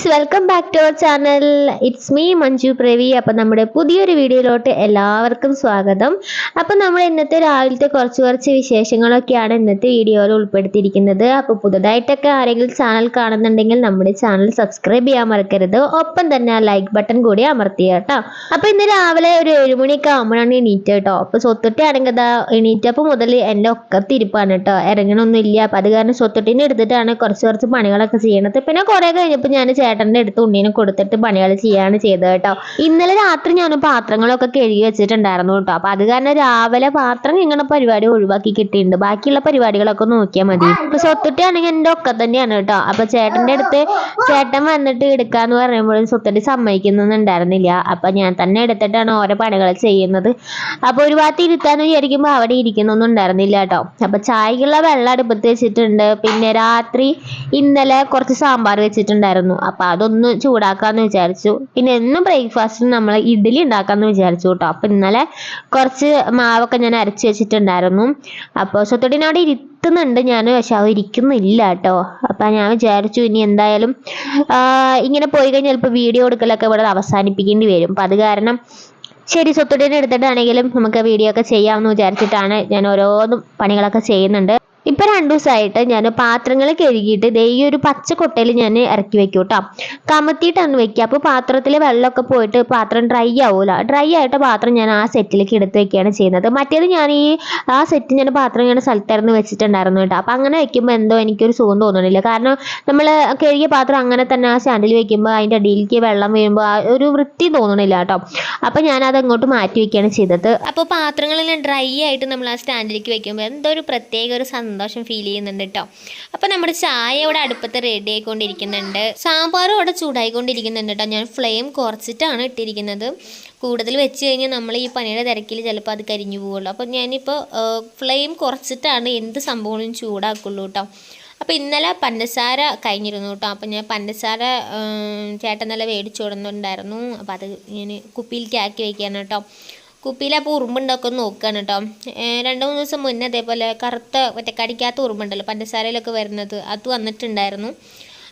Friends welcome back to our channel. It's me Manju Pravi. അപ്പം നമ്മുടെ പുതിയൊരു വീഡിയോയിലോട്ട് എല്ലാവർക്കും സ്വാഗതം. അപ്പം നമ്മൾ ഇന്നത്തെ രാവിലത്തെ കുറച്ച് കുറച്ച് വിശേഷങ്ങളൊക്കെയാണ് ഇന്നത്തെ വീഡിയോയിൽ ഉൾപ്പെടുത്തിയിരിക്കുന്നത്. അപ്പോൾ പുതുതായിട്ടൊക്കെ ആരെങ്കിലും ചാനൽ കാണുന്നുണ്ടെങ്കിൽ നമ്മുടെ ചാനൽ സബ്സ്ക്രൈബ് ചെയ്യാൻ മറക്കരുത്. ഒപ്പം തന്നെ ആ ലൈക്ക് ബട്ടൺ കൂടി അമർത്തിയ കേട്ടോ. അപ്പോൾ ഇന്ന് രാവിലെ ഒരു ഏഴുമണിയൊക്കെ ആകുമ്പോഴാണ് എണീറ്റ് കേട്ടോ. അപ്പോൾ സ്വത്തൊട്ടി ആണെങ്കിൽ അതാ എണീറ്റപ്പോൾ മുതൽ എന്റെ ഒക്കത്തിരിപ്പാണ് കേട്ടോ. ഇറങ്ങണമൊന്നും ഇല്ല അപ്പം അത് കാരണം സ്വത്തൊട്ടീനെ എടുത്തിട്ടാണ് കുറച്ച് കുറച്ച് പണികളൊക്കെ ചെയ്യണത്. പിന്നെ കുറേ കഴിഞ്ഞപ്പോൾ ഞാൻ ചേട്ടന്റെ അടുത്ത് ഉണ്ണീനെ കൊടുത്തിട്ട് പണികൾ ചെയ്യാണ് ചെയ്തത് കേട്ടോ. ഇന്നലെ രാത്രി ഞാൻ പാത്രങ്ങളൊക്കെ കഴുകി വെച്ചിട്ടുണ്ടായിരുന്നു കേട്ടോ. അപ്പോൾ അത് കാരണം രാവിലെ പാത്രം ഇങ്ങനെ പരിപാടി ഒഴിവാക്കി കിട്ടിയിട്ടുണ്ട്. ബാക്കിയുള്ള പരിപാടികളൊക്കെ നോക്കിയാൽ മതി. ഇപ്പൊ സ്വത്തുട്ടിയാണെങ്കിൽ എന്റെ ഒക്കെ തന്നെയാണ് കേട്ടോ. അപ്പൊ ചേട്ടന്റെ അടുത്ത് ചേട്ടൻ വന്നിട്ട് എടുക്കാന്ന് പറയുമ്പോഴും സ്വത്തുട്ടി സമ്മതിക്കുന്നുണ്ടായിരുന്നില്ല അപ്പൊ ഞാൻ തന്നെ എടുത്തിട്ടാണ് ഓരോ പണികൾ ചെയ്യുന്നത്. അപ്പൊ ഒരു ഭാഗത്ത് ഇരുത്താന്ന് വിചാരിക്കുമ്പോൾ അവിടെ ഇരിക്കുന്നൊന്നും ഉണ്ടായിരുന്നില്ല കേട്ടോ. അപ്പൊ ചായക്കുള്ള വെള്ളം അടുപ്പത്ത് വെച്ചിട്ടുണ്ട്. പിന്നെ രാത്രി ഇന്നലെ കുറച്ച് സാമ്പാർ വെച്ചിട്ടുണ്ടായിരുന്നു. അപ്പൊ അതൊന്ന് ചൂടാക്കാന്ന് വിചാരിച്ചു. പിന്നെ എന്നും ബ്രേക്ക്ഫാസ്റ്റിന് നമ്മൾ ഇഡ്ഡലി ഉണ്ടാക്കാന്ന് വിചാരിച്ചു കേട്ടോ. അപ്പൊ ഇന്നലെ കുറച്ച് മാവൊക്കെ ഞാൻ അരച്ച് വെച്ചിട്ടുണ്ടായിരുന്നു. അപ്പോൾ സ്വത്തോട്ടിനെ അവിടെ ഇരുത്തുന്നുണ്ട് ഞാൻ പക്ഷെ അവ ഇരിക്കുന്നില്ല കേട്ടോ. അപ്പൊ ഞാൻ വിചാരിച്ചു ഇനി എന്തായാലും ഇങ്ങനെ പോയി കഴിഞ്ഞാൽ ചിലപ്പോൾ വീഡിയോ എടുക്കലൊക്കെ ഇവിടെ അവസാനിപ്പിക്കേണ്ടി വരും. അപ്പൊ അത് കാരണം ശരി സ്വത്തുടീനെ എടുത്തിട്ടാണെങ്കിലും നമുക്ക് വീഡിയോ ഒക്കെ ചെയ്യാമെന്ന് വിചാരിച്ചിട്ടാണ് ഞാൻ ഓരോന്നും പണികളൊക്കെ ചെയ്യുന്നുണ്ട്. ഇപ്പൊ രണ്ടു ദിവസമായിട്ട് ഞാൻ പാത്രങ്ങൾ കഴുകിയിട്ട് ദേ ഈ ഒരു പച്ച കൊട്ടയിൽ ഞാൻ ഇറക്കി വെക്കും കേട്ടോ കമത്തിയിട്ടാണ് വെക്കുക അപ്പോൾ പാത്രത്തിൽ വെള്ളമൊക്കെ പോയിട്ട് പാത്രം ഡ്രൈ ആവൂല. ഡ്രൈ ആയിട്ട് പാത്രം ഞാൻ ആ സെറ്റിലേക്ക് എടുത്ത് വെക്കുകയാണ് ചെയ്യുന്നത്. മറ്റേത് ഞാൻ ഈ ആ സെറ്റ് ഞാൻ പാത്രം ഞാൻ സ്ഥലത്തായിരുന്നു വെച്ചിട്ടുണ്ടായിരുന്നു കേട്ടോ. അപ്പം അങ്ങനെ വെക്കുമ്പോൾ എന്തോ എനിക്കൊരു സുഖം തോന്നുന്നില്ല കാരണം നമ്മൾ കഴുകിയ പാത്രം അങ്ങനെ തന്നെ ആ സ്റ്റാൻഡിൽ വെക്കുമ്പോൾ അതിന്റെ അടിയിലേക്ക് വെള്ളം വീഴുമ്പോൾ ആ ഒരു വൃത്തി തോന്നണില്ല കേട്ടോ. അപ്പം ഞാനത് അങ്ങോട്ട് മാറ്റി വെക്കുകയാണ് ചെയ്തത്. അപ്പോൾ പാത്രങ്ങളെല്ലാം ഡ്രൈ ആയിട്ട് നമ്മൾ ആ സ്റ്റാൻഡിലേക്ക് വെക്കുമ്പോൾ എന്തോ ഒരു പ്രത്യേക ഒരു സന്തോഷം ഫീൽ ചെയ്യുന്നുണ്ട് കേട്ടോ അപ്പോൾ നമ്മുടെ ചായ ഇവിടെ അടുപ്പത്ത് റെഡി ആയിക്കൊണ്ടിരിക്കുന്നുണ്ട്. സാമ്പാറും അവിടെ ചൂടായിക്കൊണ്ടിരിക്കുന്നുണ്ട് കേട്ടോ ഞാൻ ഫ്ലെയിം കുറച്ചിട്ടാണ് ഇട്ടിരിക്കുന്നത്. കൂടുതൽ വെച്ച് കഴിഞ്ഞാൽ നമ്മൾ ഈ പനിയുടെ തിരക്കിൽ ചിലപ്പോൾ അത് കരിഞ്ഞു പോകുള്ളൂ അപ്പോൾ ഞാനിപ്പോൾ ഫ്ലെയിം കുറച്ചിട്ടാണ് എന്ത് സംഭവങ്ങളും ചൂടാക്കുള്ളൂ കേട്ടോ അപ്പോൾ ഇന്നലെ പഞ്ചസാര കഴിഞ്ഞിരുന്നു കേട്ടോ അപ്പോൾ ഞാൻ പഞ്ചസാര ചേട്ടൻ നല്ല മേടിച്ചു കൊടുക്കുന്നുണ്ടായിരുന്നു അപ്പോൾ അത് ഞാൻ കുപ്പിയിലേക്ക് ആക്കി വയ്ക്കുകയാണ് കേട്ടോ കുപ്പിയിൽ അപ്പോൾ ഉറുമ്പുണ്ടൊക്കെ നോക്കുകയാണ് കേട്ടോ. രണ്ട് മൂന്ന് ദിവസം മുന്നേ അതേപോലെ കറുത്ത മറ്റേ കടിക്കാത്ത ഉറുമ്പുണ്ടല്ലോ പഞ്ചസാരയിലൊക്കെ വരുന്നത് അത് വന്നിട്ടുണ്ടായിരുന്നു.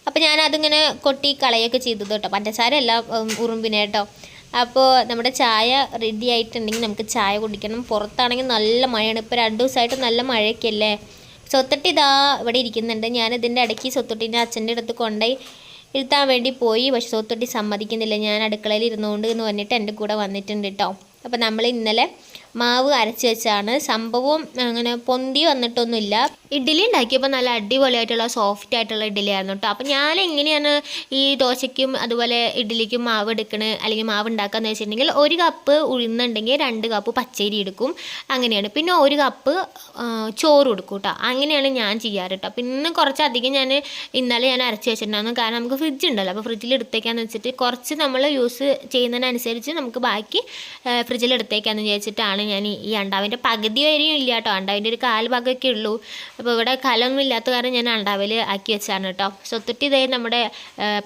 അപ്പോൾ ഞാൻ അതിങ്ങനെ കൊട്ടി കളയൊക്കെ ചെയ്തത് കേട്ടോ. പഞ്ചസാര അല്ല ഉറുമ്പിനെ കേട്ടോ. അപ്പോൾ നമ്മുടെ ചായ റെഡി ആയിട്ടുണ്ടെങ്കിൽ നമുക്ക് ചായ കുടിക്കണം. പുറത്താണെങ്കിൽ നല്ല മഴയാണ്. ഇപ്പോൾ രണ്ട് ദിവസമായിട്ട് നല്ല മഴയൊക്കെ അല്ലേ? സ്വത്തട്ടി ഇതാ ഇവിടെ ഇരിക്കുന്നുണ്ട്. ഞാൻ ഇതിന്റെ ഇടയ്ക്ക് സ്വത്തൊട്ടീന്റെ അച്ഛന്റെ അടുത്ത് കൊണ്ടുപോയി ഇരുത്താൻ വേണ്ടി പോയി. പക്ഷെ സ്വത്തൊട്ടി സമ്മതിക്കുന്നില്ല. ഞാൻ അടുക്കളയിൽ ഇരുന്നുകൊണ്ട് എന്ന് പറഞ്ഞിട്ട് എന്റെ കൂടെ വന്നിട്ടുണ്ട് കേട്ടോ. അപ്പോൾ നമ്മൾ ഇന്നലെ മാവ് അരച്ച് വെച്ചാണ്. സംഭവം അങ്ങനെ പൊന്തി വന്നിട്ടൊന്നുമില്ല. ഇഡ്ഡലി ഉണ്ടാക്കിയപ്പോൾ നല്ല അടിപൊളിയായിട്ടുള്ള സോഫ്റ്റ് ആയിട്ടുള്ള ഇഡ്ഡലി ആയിരുന്നു കേട്ടോ. അപ്പോൾ ഞാൻ എങ്ങനെയാണ് ഈ ദോശയ്ക്കും അതുപോലെ ഇഡ്ഡലിക്കും മാവ് എടുക്കണത് അല്ലെങ്കിൽ മാവ് ഉണ്ടാക്കാന്ന് വെച്ചിട്ടുണ്ടെങ്കിൽ ഒരു കപ്പ് ഉഴുന്നുണ്ടെങ്കിൽ രണ്ട് കപ്പ് പച്ചരി എടുക്കും. അങ്ങനെയാണ്. പിന്നെ ഒരു കപ്പ് ചോറ് കൊടുക്കും കേട്ടോ. അങ്ങനെയാണ് ഞാൻ ചെയ്യാറ് കേട്ടോ. പിന്നെ കുറച്ചധികം ഞാൻ ഇന്നലെ ഞാൻ അരച്ച് വെച്ചിട്ടുണ്ടായിരുന്നു. കാരണം നമുക്ക് ഫ്രിഡ്ജ് ഉണ്ടല്ലോ. അപ്പോൾ ഫ്രിഡ്ജിൽ എടുത്തേക്കാന്ന് വെച്ചിട്ട് കുറച്ച് നമ്മൾ യൂസ് ചെയ്യുന്നതിനനുസരിച്ച് നമുക്ക് ബാക്കി ഫ്രിഡ്ജിൽ എടുത്തേക്കാന്ന് വിചാരിച്ചിട്ടാണ് ഞാൻ ഈ- അണ്ടാവിന്റെ പകുതി വരെയും ഇല്ല കേട്ടോ. അണ്ടാവിന്റെ ഒരു കാൽ ഭാഗമൊക്കെ ഉള്ളൂ. അപ്പോൾ ഇവിടെ കലമൊന്നും ഇല്ലാത്ത കാരണം ഞാൻ അണ്ടാവിൽ ആക്കി വെച്ചാണ് കേട്ടോ. സ്വത്തിട്ട് ഇതേ നമ്മുടെ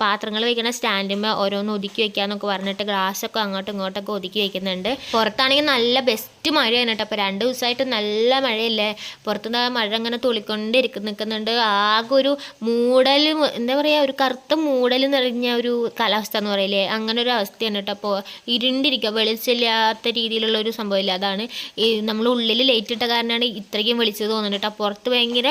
പാത്രങ്ങൾ വയ്ക്കുന്ന സ്റ്റാൻഡുമ്പോൾ ഓരോന്ന് ഒതുക്കി വെക്കാന്നൊക്കെ പറഞ്ഞിട്ട് ഗ്ലാസ്സൊക്കെ അങ്ങോട്ടും ഇങ്ങോട്ടൊക്കെ ഒതുക്കി വയ്ക്കുന്നുണ്ട് പുറത്താണെങ്കിൽ നല്ല ബെസ്റ്റ് മഴയാണ് കേട്ടോ. അപ്പോൾ രണ്ട് ദിവസമായിട്ട് നല്ല മഴയല്ലേ? പുറത്തുനിന്ന് മഴ അങ്ങനെ തുളിക്കൊണ്ടിരിക്കും നിൽക്കുന്നുണ്ട്. ആകെ ഒരു മൂടൽ എന്താ പറയുക ഒരു കറുത്ത മൂടൽ നിറഞ്ഞ ഒരു കാലാവസ്ഥ എന്ന് പറയില്ലേ? അങ്ങനെ ഒരു അവസ്ഥയാണ് കേട്ടോ. അപ്പോൾ ഇരുണ്ടിരിക്കുക. വെളിച്ചമില്ലാത്ത രീതിയിലുള്ള ഒരു സംഭവമില്ല അതാണ്. ഈ നമ്മൾ ഉള്ളിൽ ലൈറ്റ് ഇട്ട കാരണമാണ് ഇത്രയ്ക്കും വെളിച്ചത് തോന്നുന്നത് കേട്ടോ. പുറത്ത് ഭയങ്കര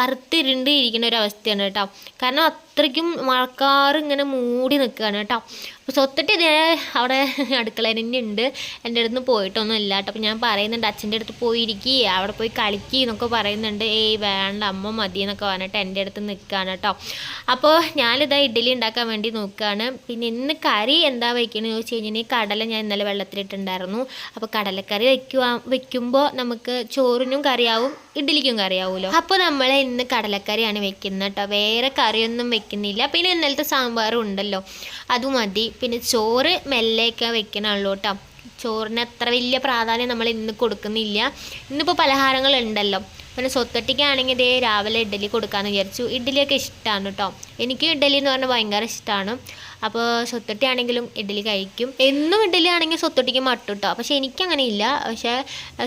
കറുത്തിരുണ്ട് ഇരിക്കുന്ന ഒരു അവസ്ഥയാണ് കേട്ടോ. കാരണം അത്രയ്ക്കും മഴക്കാറ് ഇങ്ങനെ മൂടി നിൽക്കുകയാണ് കേട്ടോ. അപ്പോൾ സ്വത്തിട്ട് ഇതേ അവിടെ അടുക്കള തന്നെ ഉണ്ട്. എന്റെ അടുത്ത് നിന്ന് പോയിട്ടൊന്നും ഇല്ല കേട്ടോ. അപ്പോൾ ഞാൻ പറയുന്നുണ്ട് അച്ഛന്റെ അടുത്ത് പോയിരിക്കുക അവിടെ പോയി കളിക്കുക എന്നൊക്കെ പറയുന്നുണ്ട്. ഏയ് വേണ്ട അമ്മ മതി എന്നൊക്കെ പറഞ്ഞിട്ട് എന്റെ അടുത്ത് നിൽക്കുകയാണ് കേട്ടോ. അപ്പോൾ ഞാനിതാ ഇഡ്ഡലി ഉണ്ടാക്കാൻ വേണ്ടി നോക്കുകയാണ്. പിന്നെ ഇന്ന് കറി എന്താ വയ്ക്കണമെന്ന് ചോദിച്ചു കഴിഞ്ഞാൽ കടല ഞാൻ ഇന്നലെ വെള്ളത്തിലിട്ടുണ്ടായിരുന്നു. അപ്പോൾ കടലക്കറി വെക്കുക വയ്ക്കുമ്പോൾ നമുക്ക് ചോറിനും കറിയാവും ഇഡ്ഡലിക്കും കറിയാവുമല്ലോ. അപ്പോൾ നമ്മൾ ഇന്ന് കടലക്കറിയാണ് വെക്കുന്നത് കേട്ടോ. വേറെ കറിയൊന്നും വെക്കുന്നില്ല. പിന്നെ ഇന്നലത്തെ സാമ്പാറും ഉണ്ടല്ലോ അത് മതി. പിന്നെ ചോറ് മെല്ലെയൊക്കെ വെക്കണുള്ളൂ കേട്ടോ ചോറിന് അത്ര വലിയ പ്രാധാന്യം നമ്മൾ ഇന്ന് കൊടുക്കുന്നില്ല. ഇന്നിപ്പോൾ പലഹാരങ്ങൾ ഉണ്ടല്ലോ പിന്നെ സ്വത്തട്ടിക്കാണെങ്കിൽ ഇതേ രാവിലെ ഇഡ്ഡലി കൊടുക്കാമെന്ന് വിചാരിച്ചു. ഇഡ്ഡലിയൊക്കെ ഇഷ്ടമാണ് കേട്ടോ എനിക്ക് ഇഡ്ഡലി എന്ന് പറഞ്ഞാൽ ഭയങ്കര ഇഷ്ടമാണ് അപ്പോൾ സ്വത്തൊട്ടി ആണെങ്കിലും ഇഡ്ഡലി കഴിക്കും. എന്നും ഇഡ്ഡലി ആണെങ്കിൽ സ്വത്തൊട്ടിക്ക് മട്ടും കേട്ടോ പക്ഷേ എനിക്കങ്ങനെ ഇല്ല പക്ഷേ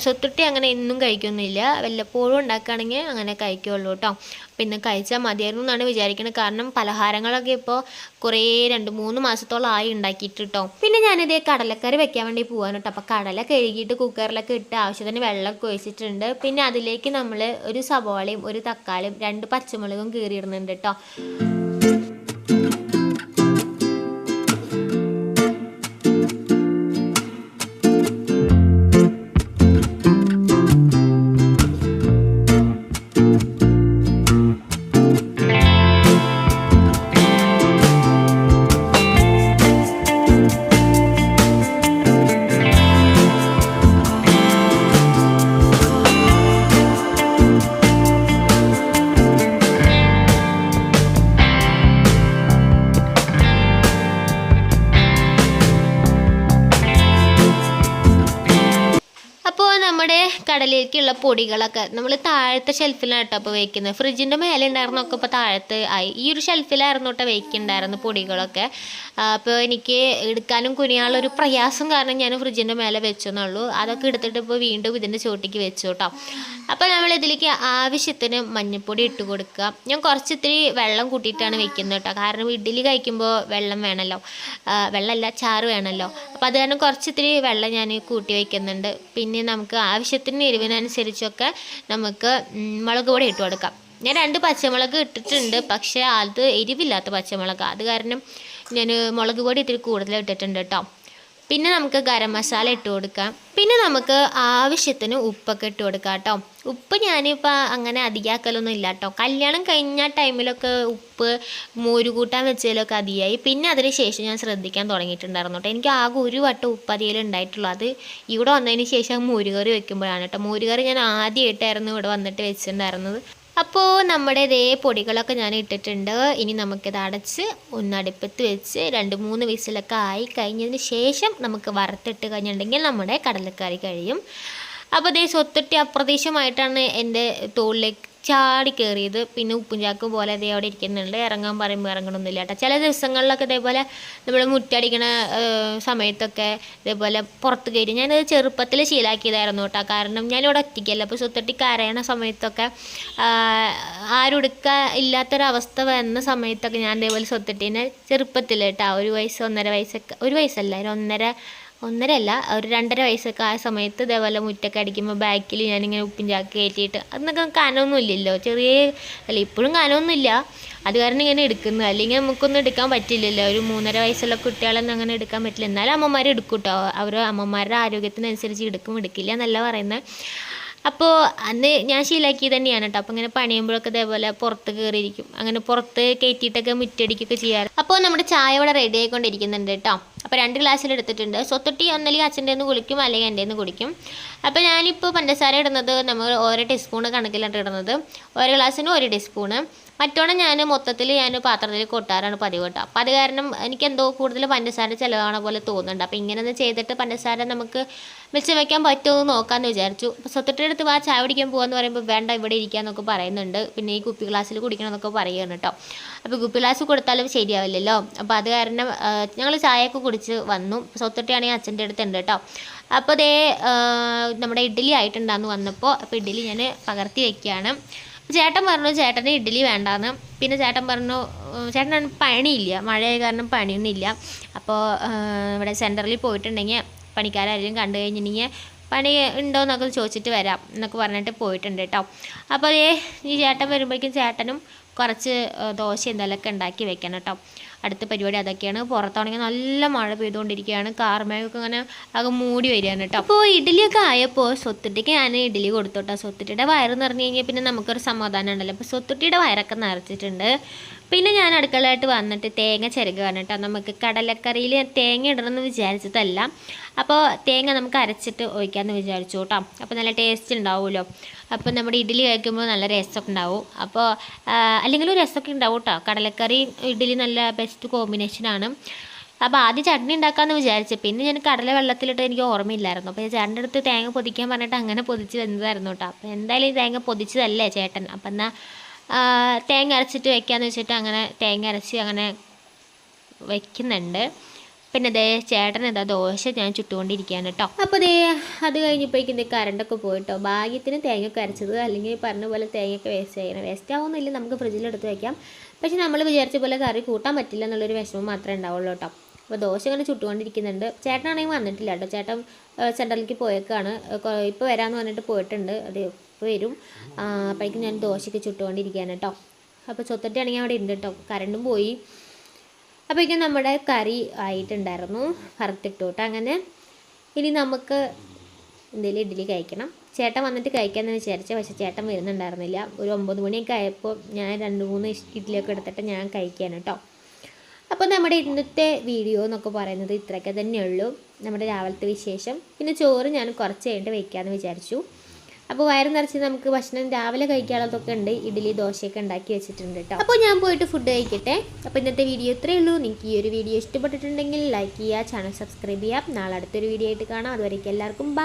സ്വത്തൊട്ടി അങ്ങനെ എന്നും കഴിക്കുന്നില്ല. വല്ലപ്പോഴും ഉണ്ടാക്കുകയാണെങ്കിൽ അങ്ങനെ കഴിക്കുള്ളൂ കേട്ടോ പിന്നെ കഴിച്ചാൽ മതിയായിരുന്നു എന്നാണ് വിചാരിക്കുന്നത് കാരണം പലഹാരങ്ങളൊക്കെ ഇപ്പോൾ കുറേ രണ്ട് മൂന്ന് മാസത്തോളം ആയി ഉണ്ടാക്കിയിട്ട് കേട്ടോ പിന്നെ ഞാനിത് കടലക്കറി വെക്കാൻ വേണ്ടി പോകാൻ കേട്ടോ. അപ്പോൾ കടല കഴുകിയിട്ട് കുക്കറിലൊക്കെ ഇട്ട് ആവശ്യത്തിന് വെള്ളമൊക്കെ ഒഴിച്ചിട്ടുണ്ട്. പിന്നെ അതിലേക്ക് നമ്മൾ ഒരു സവാളയും ഒരു തക്കാളിയും രണ്ട് പച്ചമുളകും കീറിയിടുന്നുണ്ട് കേട്ടോ. കടലിലേക്കുള്ള പൊടികളൊക്കെ നമ്മൾ താഴത്തെ ഷെൽഫിലാണ് അപ്പോൾ വയ്ക്കുന്നത് ഫ്രിഡ്ജിന്റെ മേലെ ഉണ്ടായിരുന്നൊക്കെ ഇപ്പോൾ താഴത്ത് ആയി. ഈ ഒരു ഷെൽഫിലായിരുന്നു കേട്ടോ വയ്ക്കുന്നുണ്ടായിരുന്നു പൊടികളൊക്കെ. അപ്പോൾ എനിക്ക് എടുക്കാനും കുനിയാനുള്ള ഒരു പ്രയാസം കാരണം ഞാൻ ഫ്രിഡ്ജിന്റെ മേലെ വെച്ചെന്നുള്ളൂ. അതൊക്കെ എടുത്തിട്ട് ഇപ്പോൾ വീണ്ടും ഇതിന്റെ ചോട്ടിക്ക് വെച്ചു കേട്ടോ. അപ്പോൾ നമ്മൾ ഇതിലേക്ക് ആവശ്യത്തിന് മഞ്ഞൾപ്പൊടി ഇട്ട് കൊടുക്കുക. ഞാൻ കുറച്ച് ഇത്തിരി വെള്ളം കൂട്ടിയിട്ടാണ് വെക്കുന്നത് കേട്ടോ. കാരണം ഇഡ്ഡലി കഴിക്കുമ്പോൾ വെള്ളം വേണമല്ലോ വെള്ളമല്ല ചാറ് വേണമല്ലോ അപ്പോൾ അത് കാരണം കുറച്ചിത്തിരി വെള്ളം ഞാൻ കൂട്ടി വയ്ക്കുന്നുണ്ട് പിന്നെ നമുക്ക് ആവശ്യത്തിന് എരിവിനനുസരിച്ചൊക്കെ നമുക്ക് മുളക് പൊടി ഇട്ട് കൊടുക്കാം. ഞാൻ രണ്ട് പച്ചമുളക് ഇട്ടിട്ടുണ്ട്. പക്ഷേ അത് എരിവില്ലാത്ത പച്ചമുളക്. അത് കാരണം ഞാൻ മുളക് പൊടി ഇത്തിരി കൂടുതൽ ഇട്ടിട്ടുണ്ട് കേട്ടോ പിന്നെ നമുക്ക് ഗരം മസാല ഇട്ട് കൊടുക്കാം. പിന്നെ നമുക്ക് ആവശ്യത്തിന് ഉപ്പൊക്കെ ഇട്ട് കൊടുക്കാം കേട്ടോ ഉപ്പ് ഞാനിപ്പോൾ അങ്ങനെ അധികമാക്കലൊന്നും ഇല്ല കേട്ടോ കല്യാണം കഴിഞ്ഞ ടൈമിലൊക്കെ ഉപ്പ് മോര് കൂട്ടാൻ വെച്ചതിലൊക്കെ അധികമായി പിന്നെ അതിന് ശേഷം ഞാൻ ശ്രദ്ധിക്കാൻ തുടങ്ങിയിട്ടുണ്ടായിരുന്നു കേട്ടോ എനിക്ക് ആകെ ഒരു വട്ടം ഉപ്പ് അധികം ഉണ്ടായിട്ടുള്ളൂ. അത് ഇവിടെ വന്നതിന് ശേഷം മോരുകറി വെക്കുമ്പോഴാണ് കേട്ടോ മോരുകറി ഞാൻ ആദ്യമായിട്ടായിരുന്നു ഇവിടെ വന്നിട്ട് വെച്ചിട്ടുണ്ടായിരുന്നത്. അപ്പോൾ നമ്മുടെ ഇതേ പൊടികളൊക്കെ ഞാൻ ഇട്ടിട്ടുണ്ട്. ഇനി നമുക്കിത് അടച്ച് ഒന്ന് അടുപ്പത്ത് വെച്ച് രണ്ട് മൂന്ന് വിസിലൊക്കെ ആയി കഴിഞ്ഞതിന് ശേഷം നമുക്ക് വറുത്തിട്ട് കഴിഞ്ഞിട്ടുണ്ടെങ്കിൽ നമ്മുടെ കടലക്കറി കഴിയും. അപ്പോൾ ഇതേ സ്വത്തൊട്ടി അപ്രതീക്ഷമായിട്ടാണ് എന്റെ തോളിലേക്ക് ചാടി കയറിയത് പിന്നെ ഉപ്പും ചാക്കും പോലെ അതേ അവിടെ ഇരിക്കുന്നുണ്ട്. ഇറങ്ങാൻ പറയുമ്പോൾ ഇറങ്ങണമെന്നില്ല കേട്ടോ. ചില ദിവസങ്ങളിലൊക്കെ ഇതേപോലെ നമ്മൾ മുറ്റടിക്കണ സമയത്തൊക്കെ ഇതേപോലെ പുറത്ത് കയറി ഞാനത് ചെറുപ്പത്തിൽ ശീലാക്കിയതായിരുന്നു കേട്ടോ. കാരണം ഞാനിവിടെ ഒറ്റയ്ക്കല്ല. അപ്പോൾ സുത്തട്ടി കരയണ സമയത്തൊക്കെ ആരുടുക്ക ഇല്ലാത്തൊരവസ്ഥ വന്ന സമയത്തൊക്കെ ഞാൻ ഇതേപോലെ സ്വത്തൊട്ടീനെ ചെറുപ്പത്തിൽ കേട്ടോ. ഒരു വയസ്സ് ഒന്നര വയസ്സൊക്കെ ഒരു വയസ്സല്ല ഒരു ഒന്നര ഒന്നര അല്ല ഒരു രണ്ടര വയസ്സൊക്കെ ആ സമയത്ത് ഇതേപോലെ മുറ്റൊക്കെ അടിക്കുമ്പോൾ ബാക്കിൽ ഞാനിങ്ങനെ ഉപ്പിൻ ചാക്ക് കയറ്റിയിട്ട് അന്നൊക്കെ കനമൊന്നും ഇല്ലല്ലോ. ചെറിയ അല്ല ഇപ്പോഴും കനമൊന്നുമില്ല. അത് കാരണം ഇങ്ങനെ എടുക്കുന്നു. അല്ലെങ്കിൽ നമുക്കൊന്നും എടുക്കാൻ പറ്റില്ലല്ലോ. ഒരു മൂന്നര വയസ്സുള്ള കുട്ടികളൊന്നും അങ്ങനെ എടുക്കാൻ പറ്റില്ല. എന്നാലും അമ്മമാർ എടുക്കും കേട്ടോ അവർ അമ്മമാരുടെ ആരോഗ്യത്തിനനുസരിച്ച് എടുക്കും. എടുക്കില്ല എന്നല്ല പറയുന്നത്. അപ്പോൾ അന്ന് ഞാൻ ശീലാക്കി തന്നെയാണ് കേട്ടോ. അപ്പോൾ ഇങ്ങനെ പണിയുമ്പോഴൊക്കെ ഇതേപോലെ പുറത്ത് കയറിയിരിക്കും. അങ്ങനെ പുറത്ത് കയറ്റിയിട്ടൊക്കെ മുറ്റടിക്കുകയൊക്കെ ചെയ്യാറ്. അപ്പോൾ നമ്മുടെ ചായ ഇവിടെ റെഡി ആയിക്കൊണ്ടിരിക്കുന്നുണ്ട് കേട്ടോ. അപ്പോൾ രണ്ട് ഗ്ലാസ്സിൽ എടുത്തിട്ടുണ്ട്. സ്വത്തൊട്ടി ഒന്നല്ലെങ്കിൽ അച്ഛന്റെ നിന്ന് കുളിക്കും അല്ലെങ്കിൽ എന്റെ നിന്ന് കുടിക്കും. അപ്പോൾ ഞാനിപ്പോൾ പഞ്ചസാര ഇടുന്നത് നമ്മൾ ഓരോ ടീസ്പൂണ് കണക്കിലാണ് ഇടുന്നത്. ഒരു ഗ്ലാസ്സിന് ഒരു ടീസ്പൂണ്. മറ്റോണം ഞാൻ മൊത്തത്തിൽ ഞാൻ പാത്രത്തിൽ കൊട്ടാറാണ് പതിവ് കേട്ടോ. അപ്പോൾ അത് കാരണം എനിക്ക് എന്തോ കൂടുതൽ പഞ്ചസാര ചിലവാണ പോലെ തോന്നുന്നുണ്ട്. അപ്പോൾ ഇങ്ങനെ ഒന്ന് ചെയ്തിട്ട് പഞ്ചസാര നമുക്ക് വെച്ച് വയ്ക്കാൻ പറ്റുമോ എന്ന് നോക്കാമെന്ന് വിചാരിച്ചു. അപ്പോൾ സ്വത്തിന്റെ അടുത്ത് വാ ചായ കുടിക്കാൻ പോകാമെന്ന് പറയുമ്പോൾ വേണ്ട ഇവിടെ ഇരിക്കാന്നൊക്കെ പറയുന്നുണ്ട്. പിന്നെ ഈ കുപ്പി ഗ്ലാസ്സിൽ കുടിക്കണം എന്നൊക്കെ പറയുകയാണ് കേട്ടോ. അപ്പോൾ കുപ്പി ഗ്ലാസ് കൊടുത്താലും ശരിയാവില്ലല്ലോ. അപ്പോൾ അത് കാരണം ഞങ്ങൾ ചായയൊക്കെ കുടിച്ച് വന്നു. സ്വത്തൊട്ടിയാണെങ്കിൽ അച്ഛന്റെ അടുത്ത് ഉണ്ട് കേട്ടോ. അപ്പോൾ ദേ നമ്മുടെ ഇഡ്ഡലി ആയിട്ടുണ്ടാന്ന് വന്നപ്പോൾ അപ്പോൾ ഇഡ്ഡലി ഞാൻ പകർത്തി വെക്കുകയാണ്. ചേട്ടൻ പറഞ്ഞു ചേട്ടന് ഇഡ്ഡലി വേണ്ടാന്ന്. പിന്നെ ചേട്ടൻ പറഞ്ഞു ചേട്ടനാണ് ചേട്ടന് പണിയില്ല. മഴയായ കാരണം പണിയൊന്നുമില്ല. അപ്പോൾ ഇവിടെ സെന്ററിൽ പോയിട്ടുണ്ടെങ്കിൽ പണിക്കാരെങ്കിലും കണ്ടു കഴിഞ്ഞിട്ടുണ്ടെങ്കിൽ പണി ഉണ്ടോ എന്നൊക്കെ ചോദിച്ചിട്ട് വരാം എന്നൊക്കെ പറഞ്ഞിട്ട് പോയിട്ടുണ്ട് കേട്ടോ. അപ്പോൾ അതേ ഈ ചേട്ടൻ വരുമ്പോഴേക്കും ചേട്ടനും കുറച്ച് ദോശ എന്തെങ്കിലുമൊക്കെ ഉണ്ടാക്കി വെക്കണം കേട്ടോ. അടുത്ത പരിപാടി അതൊക്കെയാണ്. പുറത്താണെങ്കിൽ നല്ല മഴ പെയ്തുകൊണ്ടിരിക്കുകയാണ്. കാർമേഘമൊക്കെ അങ്ങനെ ആകെ മൂടി വരികയാണ് കേട്ടോ. അപ്പോൾ ഇഡ്ഡലിയൊക്കെ ആയപ്പോൾ സ്വത്തുട്ടിക്ക് ഞാൻ ഇഡ്ഡലി കൊടുത്തു കേട്ടോ സ്വത്തുട്ടിയുടെ വയറ് നിറഞ്ഞു കഴിഞ്ഞാൽ പിന്നെ നമുക്കൊരു സമാധാനം ഉണ്ടല്ലോ. അപ്പോൾ സ്വത്തുട്ടിയുടെ വയറൊക്കെ നിറച്ചിട്ടുണ്ട്. പിന്നെ ഞാൻ അടുക്കളയായിട്ട് വന്നിട്ട് തേങ്ങ ചിരകുകയാണ് കേട്ടോ. നമുക്ക് കടലക്കറിയിൽ തേങ്ങ ഇടണമെന്ന് വിചാരിച്ചതല്ല. അപ്പോൾ തേങ്ങ നമുക്ക് അരച്ചിട്ട് ഒഴിക്കാമെന്ന് വിചാരിച്ചു കേട്ടോ അപ്പോൾ നല്ല ടേസ്റ്റ് ഉണ്ടാവുമല്ലോ അപ്പോൾ നമ്മുടെ ഇഡ്ഡലി കഴിക്കുമ്പോൾ നല്ല രസമൊക്കെ ഉണ്ടാവും അപ്പോൾ അല്ലെങ്കിൽ രസമൊക്കെ ഉണ്ടാവും കേട്ടോ കടലക്കറി ഇഡ്ഡലി നല്ല ബെസ്റ്റ് കോമ്പിനേഷനാണ് അപ്പോൾ ആദ്യം ചട്നി ഉണ്ടാക്കാമെന്ന് വിചാരിച്ചു. പിന്നെ ഞാൻ കടല വെള്ളത്തിലിട്ട് എനിക്ക് ഓർമ്മയില്ലായിരുന്നു. അപ്പോൾ ചേട്ടന്റെ അടുത്ത് തേങ്ങ പൊതിക്കാൻ പറഞ്ഞിട്ട് അങ്ങനെ പൊതിച്ച് വന്നതായിരുന്നു കേട്ടോ അപ്പോൾ എന്തായാലും ഈ തേങ്ങ പൊതിച്ചതല്ലേ ചേട്ടൻ? അപ്പം എന്നാൽ തേങ്ങ അരച്ചിട്ട് വെക്കാമെന്ന് വെച്ചിട്ട് അങ്ങനെ തേങ്ങ അരച്ച് അങ്ങനെ വെക്കുന്നുണ്ട്. പിന്നെ ദേ ചേട്ടൻ എന്താ ദോശ ഞാൻ ചുട്ടുകൊണ്ടിരിക്കുകയാണ് കേട്ടോ അപ്പോൾ ദേ അത് കഴിഞ്ഞപ്പോഴേക്കും ഇത് കറണ്ടൊക്കെ പോയിട്ടോ ഭാഗ്യത്തിന് തേങ്ങയൊക്കെ അരച്ചത്. അല്ലെങ്കിൽ പറഞ്ഞ പോലെ തേങ്ങയൊക്കെ വേസ്റ്റ് ചെയ്യണം വേസ്റ്റ് ആവുന്നില്ല. നമുക്ക് ഫ്രിഡ്ജിൽ എടുത്ത് വയ്ക്കാം പക്ഷെ നമ്മൾ വിചാരിച്ച പോലെ കറി കൂട്ടാൻ പറ്റില്ല എന്നുള്ളൊരു വിഷമം മാത്രമേ ഉണ്ടാവുള്ളൂ കേട്ടോ അപ്പോൾ ദോശ ഇങ്ങനെ ചുട്ടുകൊണ്ടിരിക്കുന്നുണ്ട്. ചേട്ടനാണെങ്കിൽ വന്നിട്ടില്ല കേട്ടോ ചേട്ടൻ സെൻട്രലിലേക്ക് പോയേക്കാണ്. ഇപ്പോൾ വരാമെന്ന് പറഞ്ഞിട്ട് പോയിട്ടുണ്ട്. അത് ഇപ്പോൾ വരും. അപ്പോഴേക്കും ഞാൻ ദോശയ്ക്ക് ചുട്ടുകൊണ്ടിരിക്കുകയാണ് കേട്ടോ അപ്പോൾ ചൊത്തട്ടാണെങ്കിൽ അവിടെ ഉണ്ട് കേട്ടോ കറണ്ടും പോയി. അപ്പോഴേക്കും നമ്മുടെ കറി ആയിട്ടുണ്ടായിരുന്നു വറുത്തിട്ടോട്ട്. അങ്ങനെ ഇനി നമുക്ക് എന്തെങ്കിലും ഇഡ്ഡലി കഴിക്കണം. ചേട്ടൻ വന്നിട്ട് കഴിക്കാമെന്ന് വിചാരിച്ച പക്ഷെ ചേട്ടൻ വരുന്നുണ്ടായിരുന്നില്ല. ഒരു ഒമ്പത് മണിയൊക്കെ ആയപ്പോൾ ഞാൻ രണ്ട് മൂന്ന് ഇഡ്ഡലിയൊക്കെ എടുത്തിട്ട് ഞാൻ കഴിക്കാൻ കേട്ടോ അപ്പോൾ നമ്മുടെ ഇന്നത്തെ വീഡിയോ എന്നൊക്കെ പറയുന്നത് ഇത്രയൊക്കെ തന്നെയുള്ളൂ. നമ്മുടെ രാവിലത്തെ വിശേഷം. പിന്നെ ചോറ് ഞാൻ കുറച്ച് കഴിഞ്ഞിട്ട് വയ്ക്കാമെന്ന് വിചാരിച്ചു. അപ്പോൾ വയറ് നിറച്ച് നമുക്ക് ഭക്ഷണം രാവിലെ കഴിക്കാനുള്ളതൊക്കെ ഉണ്ട്. ഇഡ്ഡലി ദോശയൊക്കെ ഉണ്ടാക്കി വെച്ചിട്ടുണ്ട് കേട്ടോ അപ്പോൾ ഞാൻ പോയിട്ട് ഫുഡ് കഴിക്കട്ടെ. അപ്പോൾ ഇന്നത്തെ വീഡിയോ ഇത്രയേ ഉള്ളൂ. നിങ്ങൾക്ക് ഈ ഒരു വീഡിയോ ഇഷ്ടപ്പെട്ടിട്ടുണ്ടെങ്കിൽ ലൈക്ക് ചെയ്യുക ചാനൽ സബ്സ്ക്രൈബ് ചെയ്യാം നാളെ അടുത്തൊരു വീഡിയോ ആയിട്ട് കാണാം. അതുവരേക്കും എല്ലാവർക്കും